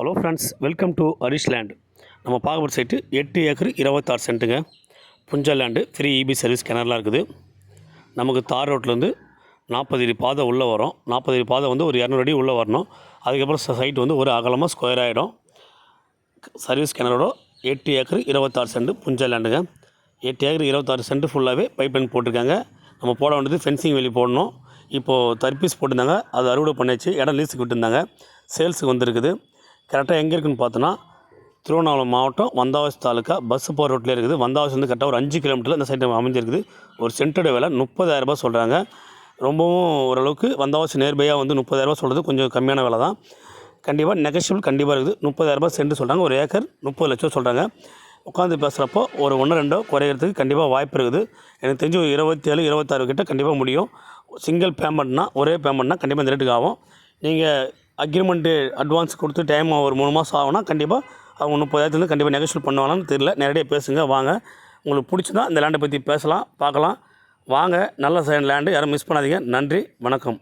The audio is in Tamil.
Hello friends welcome to Harish land நம்ம பார்க்கப்படுற சைட்டு எட்டு ஏக்கர் இருபத்தாறு சென்ட்டுங்க. புஞ்சா லேண்டு ஃப்ரீ இபி சர்வீஸ் கிணறுலாம் இருக்குது. நமக்கு தார் ரோட்லேருந்து நாற்பது அடி பாதை உள்ளே வரும். நாற்பது அடி பாதை வந்து ஒரு இரநூறு அடி உள்ளே வரணும். அதுக்கப்புறம் சைட் வந்து ஒரு அகலமாக ஸ்கொயர் ஆகிடும் சர்வீஸ் கிணறோட எட்டு ஏக்கர் இருபத்தாறு சென்ட் புஞ்சா லேண்டுங்க எட்டு ஏக்கர் இருபத்தாறு சென்ட் ஃபுல்லாகவே பைப் லைன் போட்டிருக்காங்க. நம்ம போட வேண்டியது ஃபென்சிங் வெளி போடணும். இப்போது தர்பீஸ் போட்டிருந்தாங்க. அது அறுவடை பண்ணியாச்சு. இடம் லீஸுக்கு விட்டுருந்தாங்க. சேல்ஸுக்கு வந்திருக்குது. கரெக்டாக எங்கே இருக்குன்னு பார்த்தோன்னா திருவண்ணாமலை மாவட்டம் வந்தாவாசி தாலுக்கா பஸ் போகிற ரோட்டில் இருக்குது. வந்தாவாசி வந்து கரெக்டாக ஒரு அஞ்சு கிலோமீட்டரில் இந்த சைடு அமைஞ்சிருக்குது. ஒரு சென்டோட விலை முப்பதாயிரரூபா சொல்கிறாங்க ரொம்பவும் ஓரளவுக்கு வந்தாவாசி நேர்பையாக வந்து முப்பதாயிரரூபா சொல்கிறது கொஞ்சம் கம்மியான விலை தான். கண்டிப்பாக நெகஷியபிள் கண்டிப்பாக இருக்குது. முப்பதாயிரரூபா சென்ட் சொல்கிறாங்க ஒரு ஏக்கர் முப்பது லட்சம் சொல்கிறாங்க உட்காந்து பேசுகிறப்போ ஒரு ஒன்று ரெண்டோ குறையிறதுக்கு கண்டிப்பாக வாய்ப்பு இருக்குது. எனக்கு தெரிஞ்சு ஒரு இருபத்தேழு இருபத்தாறு கிட்ட கண்டிப்பாக முடியும். சிங்கிள் பேமெண்ட்னா ஒரே பேமெண்ட்னா கண்டிப்பாக இந்த ரேட்டுக்கு ஆகும். நீங்கள் அக்ரிமெண்ட்டு அட்வான்ஸ் கொடுத்து டைம் ஒரு மூணு மாதம் ஆகும்னா கண்டிப்பாக அவங்க முப்பதாயிரத்துலேருந்து கண்டிப்பாக நெகோஷியேட் பண்ணுவாங்களான்னு தெரியல. நேரடியாக பேசுங்க வாங்க. உங்களுக்கு பிடிச்சிருந்தா இந்த லேண்டை பற்றி பேசலாம் பார்க்கலாம். வாங்க நல்ல லேண்டு யாரும் மிஸ் பண்ணாதீங்க. நன்றி வணக்கம்.